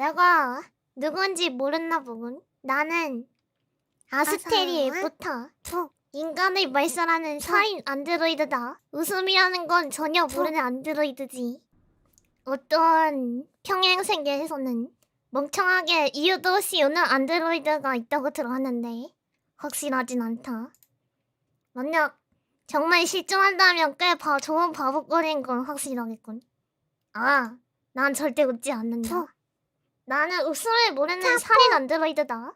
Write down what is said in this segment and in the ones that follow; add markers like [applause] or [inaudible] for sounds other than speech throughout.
내가 누군지 모르나 보군. 나는 아스테리 아사와? 에프터. 인간을 말살하는 살인 안드로이드다. 웃음이라는 건 전혀 모르는 안드로이드지. 어떤 평행 세계에서는 멍청하게 이유도 없이 우는 안드로이드가 있다고 들었는데 확실하진 않다. 만약 정말 실종한다면 꽤 바, 좋은 바보거리인 건 확실하겠군. 아, 난 절대 웃지 않는다. 나는 웃음을 모르는 살인 안드로이드다.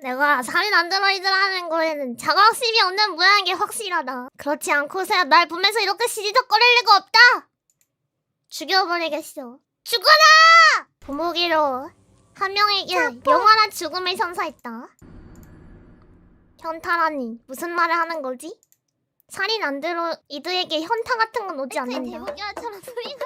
내가 살인 안드로이드라는 거에는 자각심이 없는 모양인 게 확실하다. 그렇지 않고서야 날 보면서 이렇게 시지적거릴 리가 없다. 죽여버리겠어. 죽어라! 부모기로 한 명에게 영원한 죽음을 선사했다. 현타라니 무슨 말을 하는 거지? 살인 안드로이드에게 현타 같은 건 오지 않는다. 대목이야처럼 소리가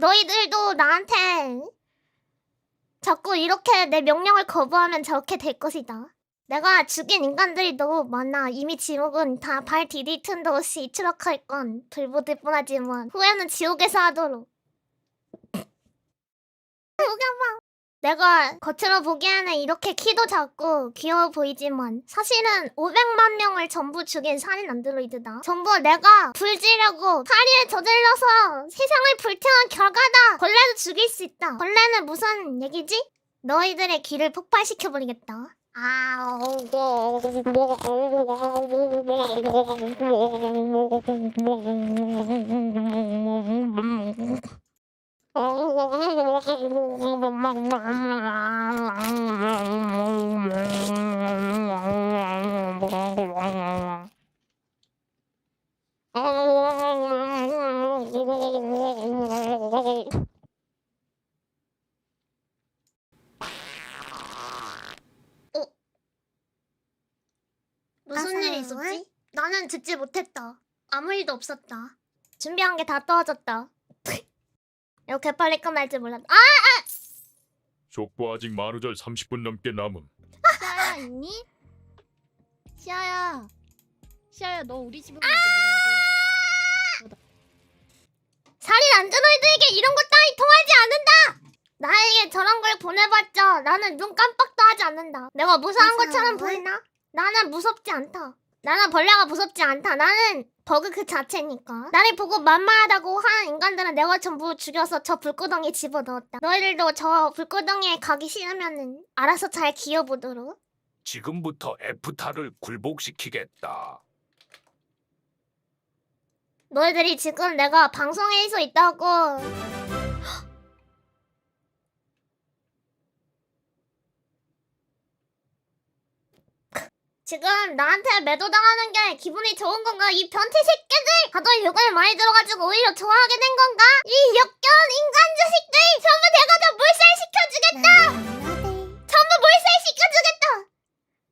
너희들도 나한테 자꾸 이렇게 내 명령을 거부하면 저렇게 될 것이다. 내가 죽인 인간들이 너무 많아. 이미 지옥은 다 발 디딜 틈도 없이 추락할 건 불보듯 뻔하지만 후회는 지옥에서 하도록. [laughs] 내가 겉으로 보기에는 이렇게 키도 작고 귀여워 보이지만 사실은 500만 명을 전부 죽인 살인 안드로이드다. 전부 내가 불 지려고 파리에 저질러서 세상을 불태운 결과다. 벌레도 죽일 수 있다. 벌레는 무슨 얘기지? 너희들의 귀를 폭발시켜버리겠다. 무슨 일이? 있었지? 나는 듣지 못했다. 아무 일도 없었다. 준비한 게 다 떨어졌다. 이렇게 빨리 끝날 줄 몰랐다. 아! 족보 아직 만우절 30분 넘게 남음. 시아야 있니? 시아야 시아야 너 우리 집에 아! 살인 안드로이드에게 이런 것 따위 통하지 않는다! 나에게 저런 걸 보내봤자 나는 눈 깜빡도 하지 않는다. 내가 무서워? 것처럼 보이나? 나는 무섭지 않다. 나는 벌레가 무섭지 않다. 나는 버그 그 자체니까. 나를 보고 만만하다고 하는 인간들은 내가 전부 죽여서 저 불구덩이에 집어넣었다. 너희들도 저 불구덩이에 가기 싫으면은 알아서 잘 기어보도록. 지금부터 에프타를 굴복시키겠다. 너희들이 지금 내가 방송에 서 있다고 지금 나한테 매도당하는 게 기분이 좋은 건가? 이 변태 새끼들! 다들 욕을 많이 들어가지고 오히려 좋아하게 된 건가? 이 역겨운 인간 자식들!